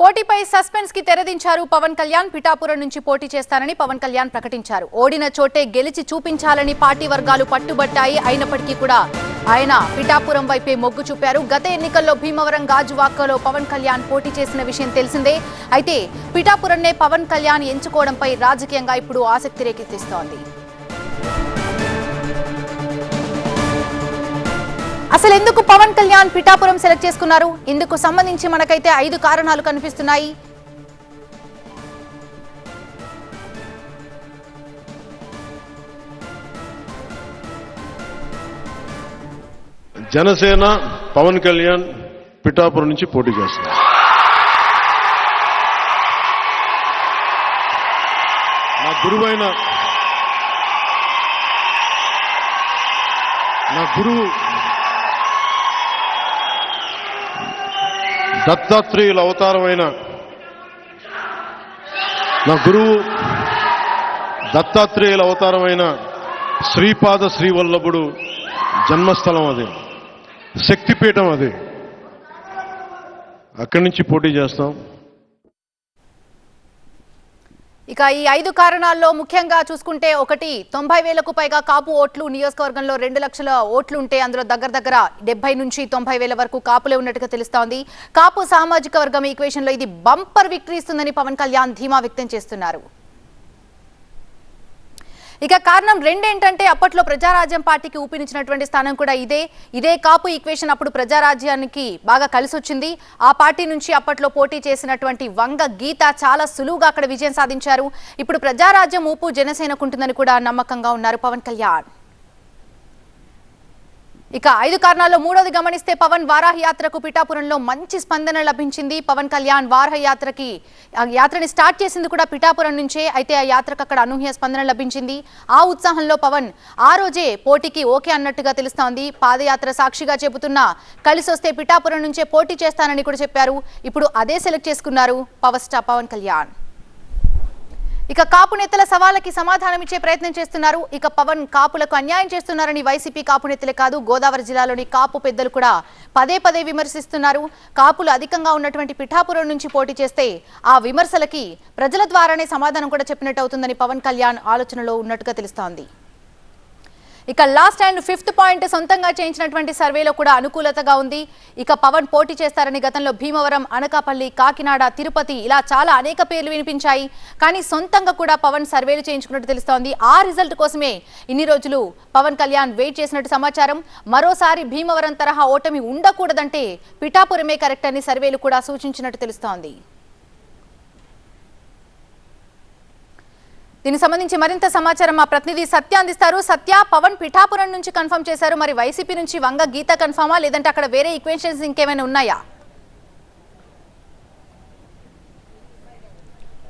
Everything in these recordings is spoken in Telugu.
పోటీపై సస్పెన్స్కి తెరదించారు పవన్ కళ్యాణ్. పిఠాపురం నుంచి పోటీ చేస్తానని పవన్ కళ్యాణ్ ప్రకటించారు. ఓడిన చోటే గెలిచి చూపించాలని పార్టీ వర్గాలు పట్టుబట్టాయి. అయినప్పటికీ కూడా ఆయన పిఠాపురం వైపే మొగ్గు చూపారు. గత ఎన్నికల్లో భీమవరం గాజువాకలో పవన్ కళ్యాణ్ పోటీ చేసిన విషయం తెలిసిందే. అయితే పిఠాపురంనే పవన్ కళ్యాణ్ ఎంచుకోవడంపై రాజకీయంగా ఇప్పుడు ఆసక్తి రేకెత్తిస్తోంది. అసలు ఎందుకు పవన్ కళ్యాణ్ పిఠాపురం సెలెక్ట్ చేసుకున్నారు? ఇందుకు సంబంధించి మనకైతే ఐదు కారణాలు కనిపిస్తున్నాయి. జనసేన పవన్ కళ్యాణ్ పిఠాపురం నుంచి పోటీ చేస్తున్నారు. నా గురువైన నా గురువు దత్తాత్రేయుల అవతారమైన నా గురువు దత్తాత్రేయుల అవతారమైన శ్రీపాద శ్రీవల్లభుడు జన్మస్థలం అది. శక్తిపీఠం అది. అక్కడి నుంచి పోటీ చేస్తాం. ఇక ఈ ఐదు కారణాల్లో ముఖ్యంగా చూసుకుంటే ఒకటి తొంభై వేలకు పైగా కాపు ఓట్లు నియోజకవర్గంలో రెండు లక్షల ఓట్లు ఉంటే అందులో దగ్గర దగ్గర డెబ్బై నుంచి తొంభై వేల వరకు కాపులే ఉన్నట్టుగా తెలుస్తోంది. కాపు సామాజిక వర్గం ఈక్వేషన్లో ఇది బంపర్ విక్టరీ ఇస్తుందని పవన్ కళ్యాణ్ ధీమా వ్యక్తం చేస్తున్నారు. ఇక కారణం రెండేంటంటే అప్పట్లో ప్రజారాజ్యం పార్టీకి ఊపినిచ్చినటువంటి స్థానం కూడా ఇదే. ఇదే కాపు ఈక్వేషన్ అప్పుడు ప్రజారాజ్యానికి బాగా కలిసి వచ్చింది ఆ పార్టీ నుంచి అప్పట్లో పోటీ చేసినటువంటి వంగ గీత చాలా సులువుగా అక్కడ విజయం సాధించారు. ఇప్పుడు ప్రజారాజ్యం ఊపు జనసేనకు ఉంటుందని కూడా నమ్మకంగా ఉన్నారు పవన్ కళ్యాణ్. ఇక ఐదు కారణాల్లో మూడోది గమనిస్తే పవన్ వారాహ యాత్రకు పిఠాపురంలో మంచి స్పందన లభించింది. పవన్ కళ్యాణ్ వారాహ యాత్రకి ఆ యాత్రని స్టార్ట్ చేసింది కూడా పిఠాపురం నుంచే. అయితే ఆ యాత్రకు అక్కడ అనూహ్య స్పందన లభించింది. ఆ ఉత్సాహంలో పవన్ ఆ రోజే పోటీకి ఓకే అన్నట్టుగా తెలుస్తోంది. పాదయాత్ర సాక్షిగా చెబుతున్న కలిసి వస్తే పిఠాపురం నుంచే పోటీ చేస్తానని కూడా చెప్పారు. ఇప్పుడు అదే సెలెక్ట్ చేసుకున్నారు పవర్ స్టార్ పవన్ కళ్యాణ్. ఇక కాపు నేతల సవాళ్ళకి సమాధానం ఇచ్చే ప్రయత్నం చేస్తున్నారు. ఇక పవన్ కాపులకు అన్యాయం చేస్తున్నారని వైసీపీ కాపు నేతలే కాదు గోదావరి జిల్లాలోని కాపు పెద్దలు కూడా పదే పదే విమర్శిస్తున్నారు. కాపులు అధికంగా ఉన్నటువంటి పిఠాపురం నుంచి పోటీ చేస్తే ఆ విమర్శలకి ప్రజల ద్వారానే సమాధానం కూడా చెప్పినట్టు అవుతుందని పవన్ కళ్యాణ్ ఆలోచనలో ఉన్నట్టుగా తెలుస్తోంది. ఇక లాస్ట్ అండ్ ఫిఫ్త్ పాయింట్ సొంతంగా చేయించినటువంటి సర్వేలో కూడా అనుకూలతగా ఉంది. ఇక పవన్ పోటీ చేస్తారని గతంలో భీమవరం అనకాపల్లి కాకినాడ తిరుపతి ఇలా చాలా అనేక పేర్లు వినిపించాయి. కానీ సొంతంగా కూడా పవన్ సర్వేలు చేయించుకున్నట్టు తెలుస్తోంది. ఆ రిజల్ట్ కోసమే ఇన్ని రోజులు పవన్ కళ్యాణ్ వెయిట్ చేసినట్టు సమాచారం. మరోసారి భీమవరం తరహా ఓటమి ఉండకూడదంటే పిఠాపురమే కరెక్ట్ అని సర్వేలు కూడా సూచించినట్టు తెలుస్తోంది. దీనికి సంబంధించి మరింత సమాచారం మా ప్రతినిధి సత్య అందిస్తారు. సత్య పవన్ పిఠాపురం నుంచి కన్ఫర్మ్ చేశారు. మరి వైసీపీ నుంచి వంగ గీత కన్ఫర్మా లేదంటే అక్కడ వేరే ఈక్వేషన్స్ ఇంకేమైనా ఉన్నాయా?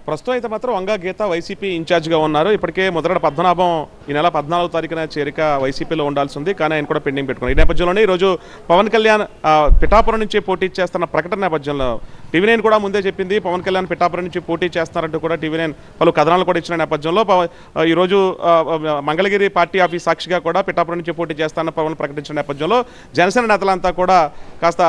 ప్రస్తుతం అయితే మాత్రం వంగ గీత వైసీపీ ఇన్ఛార్జ్గా ఉన్నారు. ఇప్పటికే మొదట పద్మనాభం ఈ నెల పద్నాలుగో తారీఖున చేరిక వైసీపీలో ఉండాల్సి ఉంది కానీ ఆయన కూడా పెండింగ్ పెట్టుకున్నారు. ఈ నేపథ్యంలోనే ఈరోజు పవన్ కళ్యాణ్ పిఠాపురం నుంచి పోటీ చేస్తున్న ప్రకటన నేపథ్యంలో టీవీ నైన్ కూడా ముందే చెప్పింది పవన్ కళ్యాణ్ పిఠాపురం నుంచి పోటీ చేస్తారంటూ కూడా టీవీ నైన్ పలు కథనాలు కూడా ఇచ్చిన నేపథ్యంలో పవ- ఈరోజు మంగళగిరి పార్టీ ఆఫీస్ సాక్షిగా కూడా పిఠాపురం నుంచి పోటీ చేస్తానని పవన్ ప్రకటించిన నేపథ్యంలో జనసేన నేతలంతా కూడా కాస్త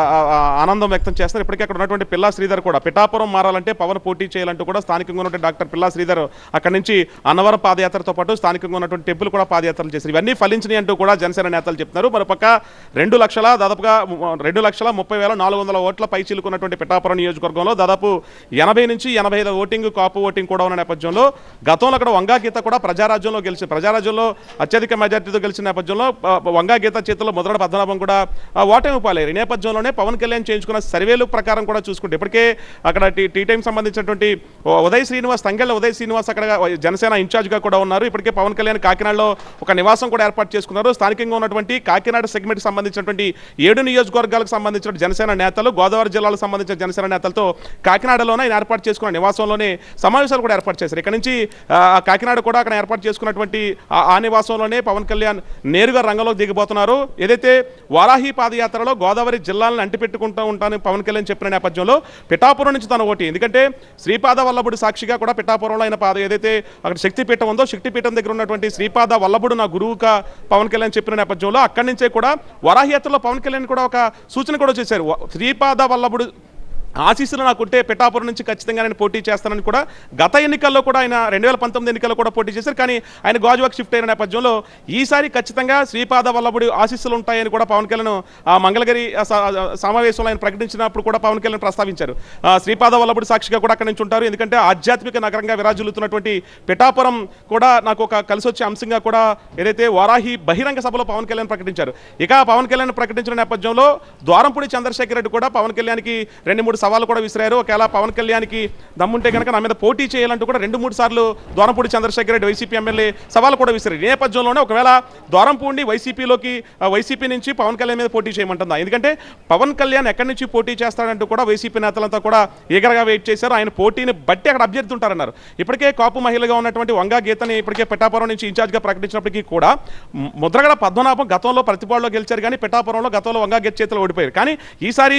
ఆనందం వ్యక్తం చేస్తారు ఇప్పటికే అక్కడ ఉన్నటువంటి పిల్లా శ్రీధర్ కూడా పిఠాపురం మారాలంటే పవన్ పోటీ చేయాలంటూ కూడా స్థానికంగా ఉన్నటువంటి డాక్టర్ పిల్లా శ్రీధర్ అక్కడి నుంచి అన్నవరం పాదయాత్రతో పాటు స్థానికంగా ఉన్నటువంటి టెంపుల్ కూడా పాదయాత్రలు చేశారు. ఇవన్నీ ఫలించినాయి అంటూ కూడా జనసేన నేతలు చెప్తున్నారు. మరోపక్క రెండు లక్షల దాదాపుగా రెండు లక్షల ముప్పై వేల నాలుగు వందల ఓట్ల పై చిలుకున్నటువంటి పిఠాపురం నియోజకవర్గంలో దాదాపు ఎనభై నుంచి ఎనభై ఐదు ఓటింగ్ కాపు ఓటింగ్ కూడా ఉన్న నేపథ్యంలో గతంలో అక్కడ వంగా గీత కూడా ప్రజారాజ్యంలో గెలిచి ప్రజారాజ్యంలో అత్యధిక మెజార్టీతో గెలిచిన నేపథ్యంలో వంగా గీత చేతిలో మొదటి పద్మనాభం కూడా ఓటమి పాలేరు ఈ నేపథ్యంలోనే పవన్ కళ్యాణ్ చేయించుకున్న సర్వేలు ప్రకారం కూడా చూసుకుంటే ఇప్పటికే అక్కడ టీ టైం సంబంధించినటువంటి ఉదయ ఉదయ్ శ్రీనివాస్ తంగెళ్ళ ఉదయ్ శ్రీనివాస్ అక్కడ జనసేన ఇన్ఛార్జ్గా కూడా ఉన్నారు. ఇప్పటికే పవన్ కళ్యాణ్ కాకినాడలో ఒక నివాసం కూడా ఏర్పాటు చేసుకున్నారు. స్థానికంగా ఉన్నటువంటి కాకినాడ సెగ్మెంట్కి సంబంధించినటువంటి ఏడు నియోజకవర్గాలకు సంబంధించిన జనసేన నేతలు గోదావరి జిల్లాలకు సంబంధించిన జనసేన నేతలతో కాకినాడలోనే ఆయన ఏర్పాటు చేసుకున్న నివాసంలోనే సమావేశాలు కూడా ఏర్పాటు చేశారు. ఇక్కడ నుంచి కాకినాడ కూడా అక్కడ ఏర్పాటు చేసుకున్నటువంటి ఆ- నివాసంలోనే పవన్ కళ్యాణ్ నేరుగా రంగంలోకి దిగిపోతున్నారు. ఏదైతే వారాహి పాదయాత్రలో గోదావరి జిల్లాలను అంటిపెట్టుకుంటూ ఉంటానని పవన్ కళ్యాణ్ చెప్పిన నేపథ్యంలో పిఠాపురం నుంచి తన ఓటి ఎందుకంటే శ్రీపాద వల్లభుడు సాక్షిగా కూడా పిఠాపురంలో ఆయన పాద ఏదైతే అక్కడ శక్తిపీఠం ఉందో శక్తిపీఠం దగ్గర ఉన్నటువంటి శ్రీపాద వల్లభుడు నా గురువుగా పవన్ కళ్యాణ్ చెప్పిన నేపథ్యంలో అక్కడి నుంచే కూడా వరాహి యాత్రలో పవన్ కళ్యాణ్ కూడా ఒక సూచన కూడా చేశారు. శ్రీపాద వల్లభుడు ఆశీస్సులు నాకుంటే పిఠాపురం నుంచి ఖచ్చితంగా నేను పోటీ చేస్తానని కూడా గత ఎన్నికల్లో కూడా ఆయన రెండు వేల పంతొమ్మిది ఎన్నికల్లో కూడా పోటీ చేశారు. కానీ ఆయన గాజువాక్ షిఫ్ట్ అయిన నేపథ్యంలో ఈసారి ఖచ్చితంగా శ్రీపాద వల్లభుడి ఆశీస్సులు ఉంటాయని కూడా పవన్ కళ్యాణ్ మంగళగిరి సమావేశంలో ఆయన ప్రకటించినప్పుడు కూడా పవన్ కళ్యాణ్ ప్రస్తావించారు. శ్రీపాద వల్లభుడి సాక్షిగా కూడా అక్కడి నుంచి ఉంటారు. ఎందుకంటే ఆధ్యాత్మిక నగరంగా విరాజిల్లుతున్నటువంటి పిఠాపురం కూడా నాకు ఒక కలిసి వచ్చే అంశంగా కూడా ఏదైతే వారాహి బహిరంగ సభలో పవన్ కళ్యాణ్ ప్రకటించారు. ఇక పవన్ కళ్యాణ్ ప్రకటించిన నేపథ్యంలో ద్వారంపూడి చంద్రశేఖర్ రెడ్డి కూడా పవన్ కళ్యాణ్కి రెండు మూడు సవాల్ కూడా విసిరారు. ఒకవేళ పవన్ కళ్యాణ్కి దమ్ముంటే కనుక నా మీద పోటీ చేయాలంటూ కూడా రెండు మూడు సార్లు ద్వారంపూడి చంద్రశేఖర్ రెడ్డి వైసీపీ ఎమ్మెల్యే సవాల్ కూడా విసిరారు. ఈ నేపథ్యంలోనే ఒకవేళ దోరంపూడి వైసీపీలోకి వైసీపీ నుంచి పవన్ కళ్యాణ్ మీద పోటీ చేయమంటుందా? ఎందుకంటే పవన్ కళ్యాణ్ ఎక్కడి నుంచి పోటీ చేస్తాడంటూ కూడా వైసీపీ నేతలంతా కూడా ఈగరగా వెయిట్ చేశారు. ఆయన పోటీని బట్టి అక్కడ అభ్యర్థి ఉంటారన్నారు ఇప్పటికే కాపు మహిళగా ఉన్నటువంటి వంగా గీతని ఇప్పటికే పిఠాపురం నుంచి ఇన్ఛార్జ్గా ప్రకటించినప్పటికీ కూడా ముద్రగడ పద్మనాభం గతంలో ప్రతిపాడులో గెలిచారు కానీ పిఠాపురంలో గతంలో వంగా గీత చేతిలో ఓడిపోయారు. కానీ ఈసారి